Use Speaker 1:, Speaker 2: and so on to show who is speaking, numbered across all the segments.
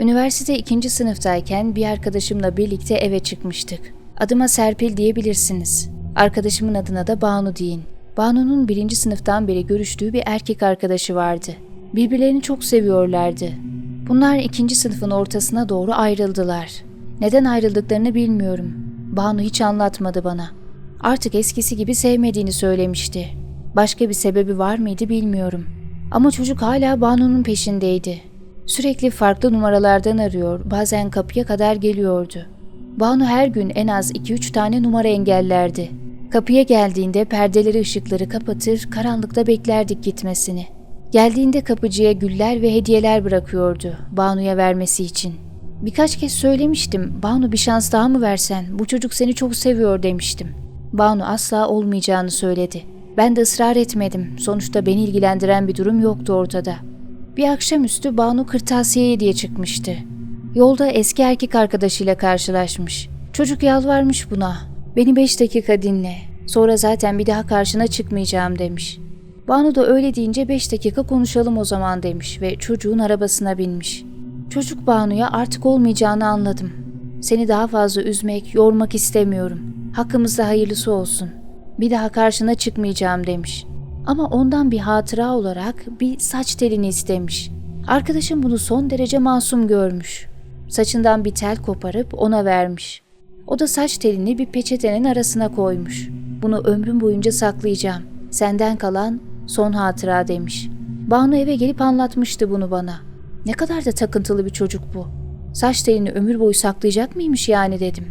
Speaker 1: Üniversite ikinci sınıftayken bir arkadaşımla birlikte eve çıkmıştık. Adıma Serpil diyebilirsiniz. Arkadaşımın adına da Banu deyin. Banu'nun birinci sınıftan beri görüştüğü bir erkek arkadaşı vardı. Birbirlerini çok seviyorlardı. Bunlar ikinci sınıfın ortasına doğru ayrıldılar. Neden ayrıldıklarını bilmiyorum. Banu hiç anlatmadı bana. Artık eskisi gibi sevmediğini söylemişti. Başka bir sebebi var mıydı bilmiyorum. Ama çocuk hala Banu'nun peşindeydi. Sürekli farklı numaralardan arıyor, bazen kapıya kadar geliyordu. Banu her gün en az 2-3 tane numara engellerdi. Kapıya geldiğinde perdeleri ışıkları kapatır, karanlıkta beklerdik gitmesini. Geldiğinde kapıcıya güller ve hediyeler bırakıyordu Banu'ya vermesi için. Birkaç kez söylemiştim, Banu bir şans daha mı versen, bu çocuk seni çok seviyor demiştim. Banu asla olmayacağını söyledi. Ben de ısrar etmedim, sonuçta beni ilgilendiren bir durum yoktu ortada. Bir akşamüstü Banu kırtasiyeye diye çıkmıştı. Yolda eski erkek arkadaşıyla karşılaşmış. Çocuk yalvarmış buna. Beni beş dakika dinle. Sonra zaten bir daha karşına çıkmayacağım demiş. Banu da öyle deyince beş dakika konuşalım o zaman demiş ve çocuğun arabasına binmiş. Çocuk Banu'ya artık olmayacağını anladım. Seni daha fazla üzmek, yormak istemiyorum. Hakkımızda hayırlısı olsun. Bir daha karşına çıkmayacağım demiş. Ama ondan bir hatıra olarak bir saç telini istemiş. Arkadaşım bunu son derece masum görmüş. Saçından bir tel koparıp ona vermiş. O da saç telini bir peçetenin arasına koymuş. Bunu ömrüm boyunca saklayacağım. Senden kalan son hatıra demiş. Banu eve gelip anlatmıştı bunu bana. Ne kadar da takıntılı bir çocuk bu. Saç telini ömür boyu saklayacak mıymış yani dedim.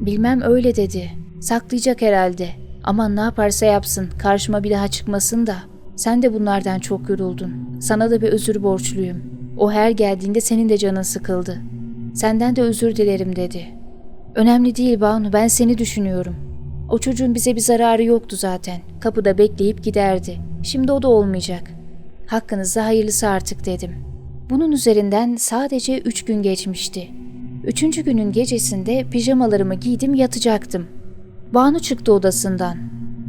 Speaker 1: Bilmem öyle dedi. Saklayacak herhalde. Aman ne yaparsa yapsın, karşıma bir daha çıkmasın da. Sen de bunlardan çok yoruldun. Sana da bir özür borçluyum. O her geldiğinde senin de canın sıkıldı. Senden de özür dilerim dedi. Önemli değil Banu, ben seni düşünüyorum. O çocuğun bize bir zararı yoktu zaten. Kapıda bekleyip giderdi. Şimdi o da olmayacak. Hakkınızda hayırlısı artık dedim. Bunun üzerinden sadece üç gün geçmişti. Üçüncü günün gecesinde pijamalarımı giydim yatacaktım. Banu çıktı odasından.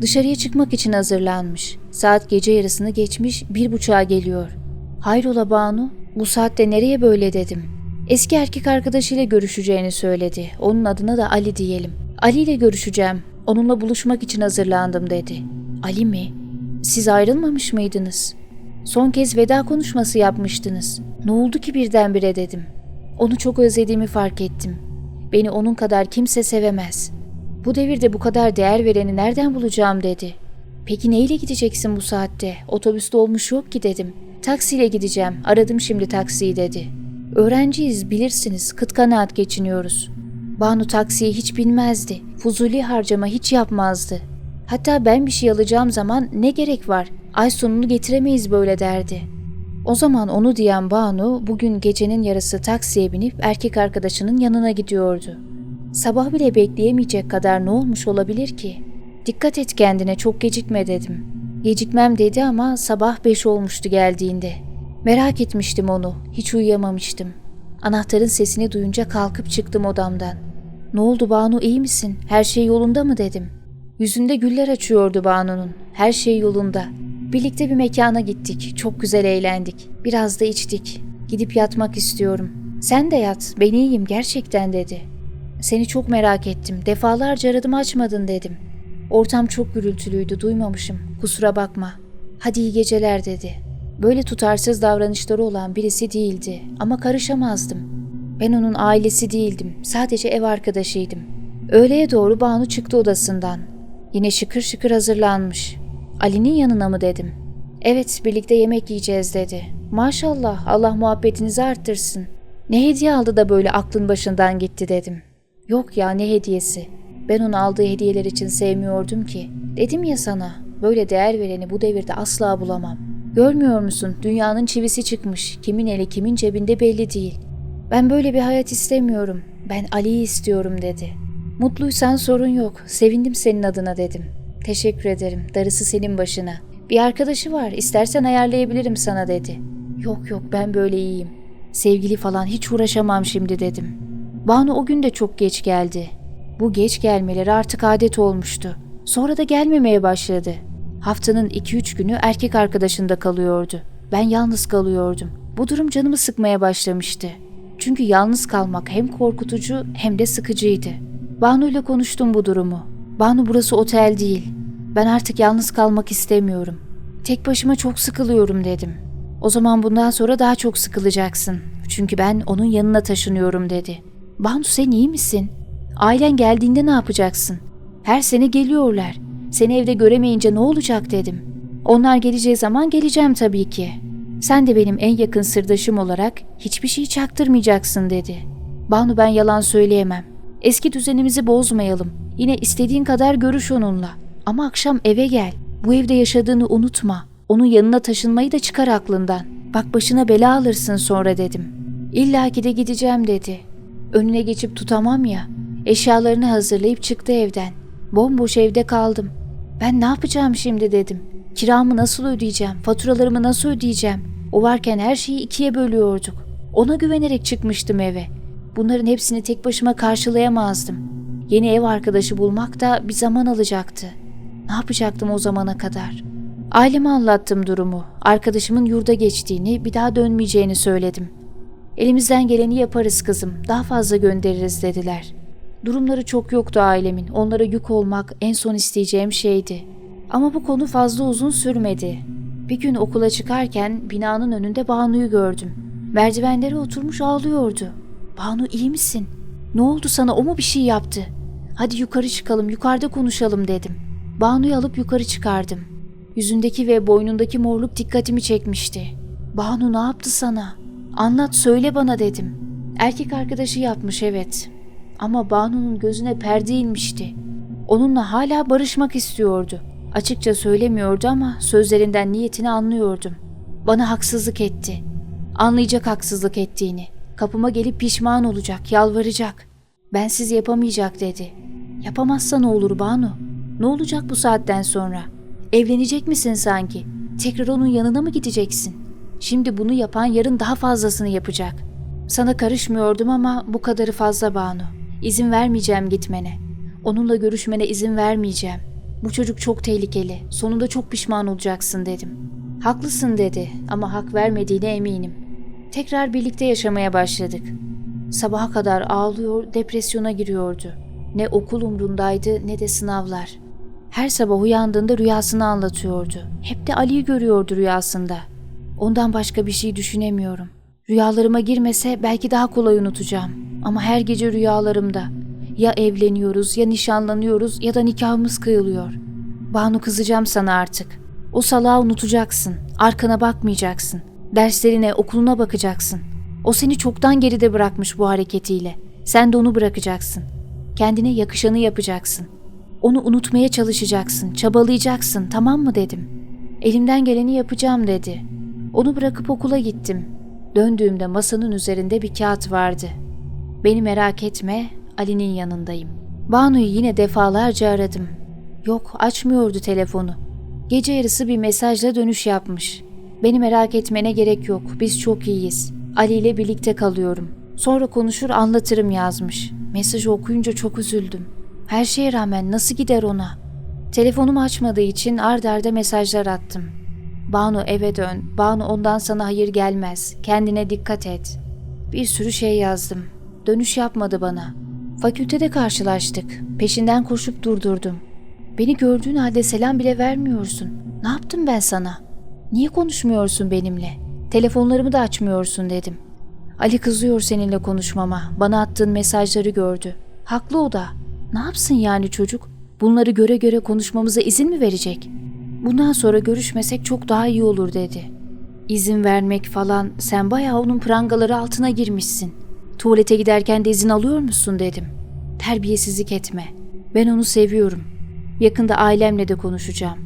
Speaker 1: Dışarıya çıkmak için hazırlanmış. Saat gece yarısını geçmiş, bir buçuğa geliyor. Hayrola Banu, bu saatte nereye böyle dedim. Eski erkek arkadaşıyla görüşeceğini söyledi. Onun adına da Ali diyelim. Ali ile görüşeceğim. Onunla buluşmak için hazırlandım dedi. Ali mi? Siz ayrılmamış mıydınız? Son kez veda konuşması yapmıştınız. Ne oldu ki birdenbire dedim. Onu çok özlediğimi fark ettim. Beni onun kadar kimse sevemez. Bu devirde bu kadar değer vereni nereden bulacağım dedi. Peki neyle gideceksin bu saatte? Otobüste olmuş yok ki dedim. Taksiyle gideceğim. Aradım şimdi taksiyi dedi. Öğrenciyiz bilirsiniz. Kıt kanaat geçiniyoruz. Banu taksiye hiç binmezdi. Fuzuli harcama hiç yapmazdı. Hatta ben bir şey alacağım zaman ne gerek var? Ay sonunu getiremeyiz böyle derdi. O zaman onu diyen Banu bugün gecenin yarısı taksiye binip erkek arkadaşının yanına gidiyordu. Sabah bile bekleyemeyecek kadar ne olmuş olabilir ki? Dikkat et kendine çok gecikme dedim. Gecikmem dedi ama sabah beş olmuştu geldiğinde. Merak etmiştim onu, hiç uyuyamamıştım. Anahtarın sesini duyunca kalkıp çıktım odamdan. Ne oldu Banu iyi misin? Her şey yolunda mı dedim. Yüzünde güller açıyordu Banu'nun. Her şey yolunda. Birlikte bir mekana gittik. Çok güzel eğlendik. Biraz da içtik. Gidip yatmak istiyorum. Sen de yat. Ben iyiyim gerçekten dedi. Seni çok merak ettim. Defalarca aradım açmadın dedim. Ortam çok gürültülüydü. Duymamışım. Kusura bakma. Hadi iyi geceler dedi. Böyle tutarsız davranışları olan birisi değildi ama karışamazdım. Ben onun ailesi değildim. Sadece ev arkadaşıydım. Öğleye doğru Banu çıktı odasından. Yine şıkır şıkır hazırlanmış. Ali'nin yanına mı dedim. Evet birlikte yemek yiyeceğiz dedi. Maşallah Allah muhabbetinizi arttırsın. Ne hediye aldı da böyle aklın başından gitti dedim. Yok ya ne hediyesi. Ben onu aldığı hediyeler için sevmiyordum ki. Dedim ya sana böyle değer vereni bu devirde asla bulamam. Görmüyor musun dünyanın çivisi çıkmış. Kimin eli kimin cebinde belli değil. Ben böyle bir hayat istemiyorum. Ben Ali'yi istiyorum dedi. Mutluysan sorun yok. Sevindim senin adına dedim. Teşekkür ederim. Darısı senin başına. Bir arkadaşı var. İstersen ayarlayabilirim sana dedi. Yok yok ben böyle iyiyim. Sevgili falan hiç uğraşamam şimdi dedim. Banu o gün de çok geç geldi. Bu geç gelmeleri artık adet olmuştu. Sonra da gelmemeye başladı. Haftanın 2-3 günü erkek arkadaşında kalıyordu. Ben yalnız kalıyordum. Bu durum canımı sıkmaya başlamıştı. Çünkü yalnız kalmak hem korkutucu hem de sıkıcıydı. Banu ile konuştum bu durumu. Banu burası otel değil. Ben artık yalnız kalmak istemiyorum. Tek başıma çok sıkılıyorum dedim. O zaman bundan sonra daha çok sıkılacaksın. Çünkü ben onun yanına taşınıyorum dedi. Banu sen iyi misin? Ailen geldiğinde ne yapacaksın? Her sene geliyorlar. Seni evde göremeyince ne olacak dedim. Onlar geleceği zaman geleceğim tabii ki. Sen de benim en yakın sırdaşım olarak hiçbir şey çaktırmayacaksın dedi. Banu ben yalan söyleyemem. Eski düzenimizi bozmayalım. Yine istediğin kadar görüş onunla. Ama akşam eve gel. Bu evde yaşadığını unutma. Onun yanına taşınmayı da çıkar aklından. Bak başına bela alırsın sonra dedim. İlla ki de gideceğim dedi. Önüne geçip tutamam ya. Eşyalarını hazırlayıp çıktı evden. Bomboş evde kaldım. Ben ne yapacağım şimdi dedim. Kiramı nasıl ödeyeceğim? Faturalarımı nasıl ödeyeceğim? O varken her şeyi ikiye bölüyorduk. Ona güvenerek çıkmıştım eve. Bunların hepsini tek başıma karşılayamazdım. Yeni ev arkadaşı bulmak da bir zaman alacaktı. Ne yapacaktım o zamana kadar? Aileme anlattım durumu. Arkadaşımın yurda geçtiğini, bir daha dönmeyeceğini söyledim. Elimizden geleni yaparız kızım, daha fazla göndeririz dediler. Durumları çok yoktu ailemin, onlara yük olmak en son isteyeceğim şeydi. Ama bu konu fazla uzun sürmedi. Bir gün okula çıkarken binanın önünde Banu'yu gördüm. Merdivenlere oturmuş ağlıyordu. Banu iyi misin? Ne oldu sana o mu bir şey yaptı? Hadi yukarı çıkalım yukarıda konuşalım dedim. Banu'yu alıp yukarı çıkardım. Yüzündeki ve boynundaki morluk dikkatimi çekmişti. Banu ne yaptı sana? Anlat söyle bana dedim. Erkek arkadaşı yapmış evet. Ama Banu'nun gözüne perde inmişti. Onunla hala barışmak istiyordu. Açıkça söylemiyordu ama sözlerinden niyetini anlıyordum. Bana haksızlık etti. Anlayacak haksızlık ettiğini. Kapıma gelip pişman olacak, yalvaracak. Bensiz yapamayacak dedi. Yapamazsa ne olur Banu? Ne olacak bu saatten sonra? Evlenecek misin sanki? Tekrar onun yanına mı gideceksin? Şimdi bunu yapan yarın daha fazlasını yapacak. Sana karışmıyordum ama bu kadarı fazla Banu. İzin vermeyeceğim gitmene. Onunla görüşmene izin vermeyeceğim. Bu çocuk çok tehlikeli. Sonunda çok pişman olacaksın dedim. Haklısın dedi ama hak vermediğine eminim. Tekrar birlikte yaşamaya başladık. Sabaha kadar ağlıyor, depresyona giriyordu. Ne okul umrundaydı ne de sınavlar. Her sabah uyandığında rüyasını anlatıyordu. Hep de Ali'yi görüyordu rüyasında. Ondan başka bir şey düşünemiyorum. Rüyalarıma girmese belki daha kolay unutacağım. Ama her gece rüyalarımda. Ya evleniyoruz ya nişanlanıyoruz ya da nikahımız kıyılıyor. Banu kızacağım sana artık. O salağı unutacaksın. Arkana bakmayacaksın. Derslerine, okuluna bakacaksın. O seni çoktan geride bırakmış bu hareketiyle. Sen de onu bırakacaksın. Kendine yakışanı yapacaksın. Onu unutmaya çalışacaksın, çabalayacaksın, tamam mı dedim. Elimden geleni yapacağım dedi. Onu bırakıp okula gittim. Döndüğümde masanın üzerinde bir kağıt vardı. Beni merak etme, Ali'nin yanındayım. Banu'yu yine defalarca aradım. Yok, açmıyordu telefonu. Gece yarısı bir mesajla dönüş yapmış. Beni merak etmene gerek yok, biz çok iyiyiz. Ali ile birlikte kalıyorum. Sonra konuşur anlatırım yazmış. Mesajı okuyunca çok üzüldüm. Her şeye rağmen nasıl gider ona? Telefonumu açmadığı için ard arda mesajlar attım. Banu eve dön. Banu ondan sana hayır gelmez. Kendine dikkat et. Bir sürü şey yazdım. Dönüş yapmadı bana. Fakültede karşılaştık. Peşinden koşup durdurdum. Beni gördüğün halde selam bile vermiyorsun. Ne yaptım ben sana? Niye konuşmuyorsun benimle? Telefonlarımı da açmıyorsun dedim. Ali kızıyor seninle konuşmama. Bana attığın mesajları gördü. Haklı o da. Ne yapsın yani çocuk? Bunları göre göre konuşmamıza izin mi verecek? Bundan sonra görüşmesek çok daha iyi olur dedi. İzin vermek falan sen bayağı onun prangaları altına girmişsin. Tuvalete giderken de izin alıyor musun dedim. Terbiyesizlik etme. Ben onu seviyorum. Yakında ailemle de konuşacağım.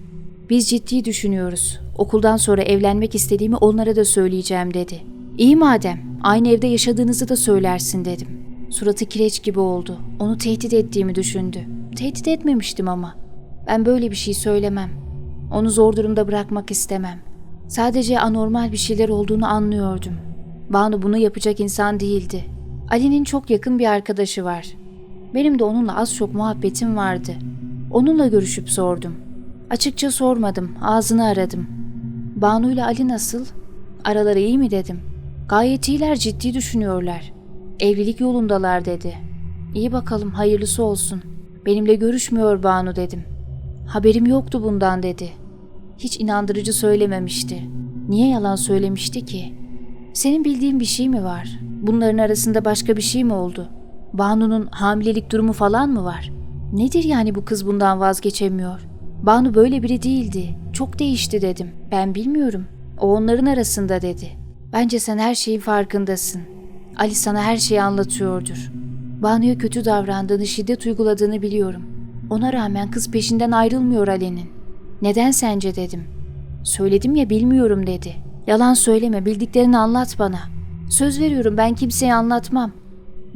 Speaker 1: Biz ciddi düşünüyoruz. Okuldan sonra evlenmek istediğimi onlara da söyleyeceğim dedi. İyi madem. Aynı evde yaşadığınızı da söylersin dedim. Suratı kireç gibi oldu. Onu tehdit ettiğimi düşündü. Tehdit etmemiştim ama. Ben böyle bir şey söylemem. Onu zor durumda bırakmak istemem. Sadece anormal bir şeyler olduğunu anlıyordum. Banu bunu yapacak insan değildi. Ali'nin çok yakın bir arkadaşı var. Benim de onunla az çok muhabbetim vardı. Onunla görüşüp sordum. Açıkça sormadım, ağzını aradım. Banu ile Ali nasıl? Araları iyi mi dedim. Gayet iyiler, ciddi düşünüyorlar. Evlilik yolundalar dedi. İyi bakalım, hayırlısı olsun. Benimle görüşmüyor Banu dedim. Haberim yoktu bundan dedi. Hiç inandırıcı söylememişti. Niye yalan söylemişti ki? Senin bildiğin bir şey mi var? Bunların arasında başka bir şey mi oldu? Banu'nun hamilelik durumu falan mı var? Nedir yani bu kız bundan vazgeçemiyor? Banu böyle biri değildi. Çok değişti dedim. Ben bilmiyorum. O onların arasında dedi. Bence sen her şeyin farkındasın. Ali sana her şeyi anlatıyordur. Banu'ya kötü davrandığını, şiddet uyguladığını biliyorum. Ona rağmen kız peşinden ayrılmıyor Ali'nin. Neden sence dedim. Söyledim ya bilmiyorum dedi. Yalan söyleme, bildiklerini anlat bana. Söz veriyorum ben kimseye anlatmam.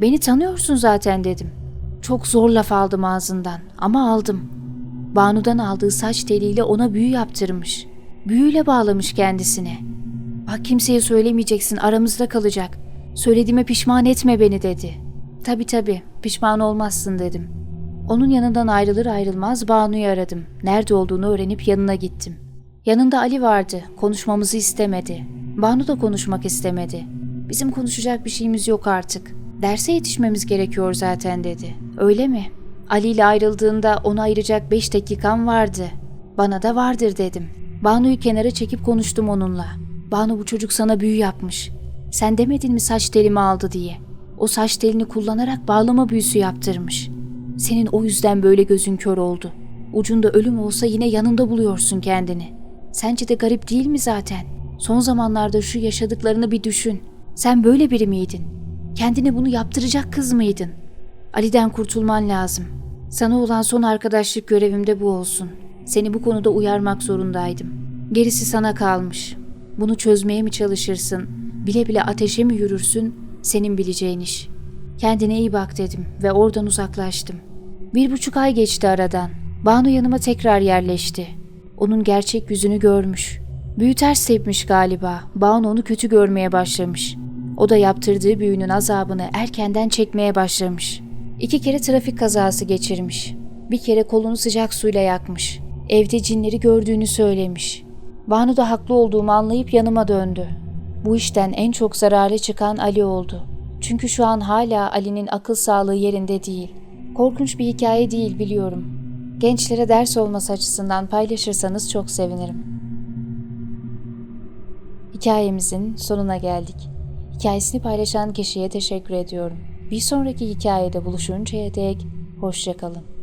Speaker 1: Beni tanıyorsun zaten dedim. Çok zor laf aldım ağzından ama aldım. Banu'dan aldığı saç teliyle ona büyü yaptırmış. Büyüyle bağlamış kendisine. Bak kimseye söylemeyeceksin aramızda kalacak. Söylediğime pişman etme beni dedi. Tabi tabi pişman olmazsın dedim. Onun yanından ayrılır ayrılmaz Banu'yu aradım. Nerede olduğunu öğrenip yanına gittim. Yanında Ali vardı. Konuşmamızı istemedi. Banu da konuşmak istemedi. Bizim konuşacak bir şeyimiz yok artık. Derse yetişmemiz gerekiyor zaten dedi. Öyle mi? Ali ile ayrıldığında onu ayıracak beş dakikam vardı. Bana da vardır dedim. Banu'yu kenara çekip konuştum onunla. Banu bu çocuk sana büyü yapmış. Sen demedin mi saç telimi aldı diye. O saç telini kullanarak bağlama büyüsü yaptırmış. Senin o yüzden böyle gözün kör oldu. Ucunda ölüm olsa yine yanında buluyorsun kendini. Sence de garip değil mi zaten? Son zamanlarda şu yaşadıklarını bir düşün. Sen böyle biri miydin? Kendine bunu yaptıracak kız mıydın? Ali'den kurtulman lazım. Sana olan son arkadaşlık görevim de bu olsun. Seni bu konuda uyarmak zorundaydım. Gerisi sana kalmış. Bunu çözmeye mi çalışırsın? Bile bile ateşe mi yürürsün? Senin bileceğin iş. Kendine iyi bak dedim ve oradan uzaklaştım. Bir buçuk ay geçti aradan. Banu yanıma tekrar yerleşti. Onun gerçek yüzünü görmüş. Büyü ters tepmiş galiba. Banu onu kötü görmeye başlamış. O da yaptırdığı büyünün azabını erkenden çekmeye başlamış. İki kere trafik kazası geçirmiş. Bir kere kolunu sıcak suyla yakmış. Evde cinleri gördüğünü söylemiş. Banu da haklı olduğumu anlayıp yanıma döndü. Bu işten en çok zararı çıkan Ali oldu. Çünkü şu an hala Ali'nin akıl sağlığı yerinde değil. Korkunç bir hikaye değil biliyorum. Gençlere ders olması açısından paylaşırsanız çok sevinirim. Hikayemizin sonuna geldik. Hikayesini paylaşan kişiye teşekkür ediyorum. Bir sonraki hikayede buluşuncaya dek hoşçakalın.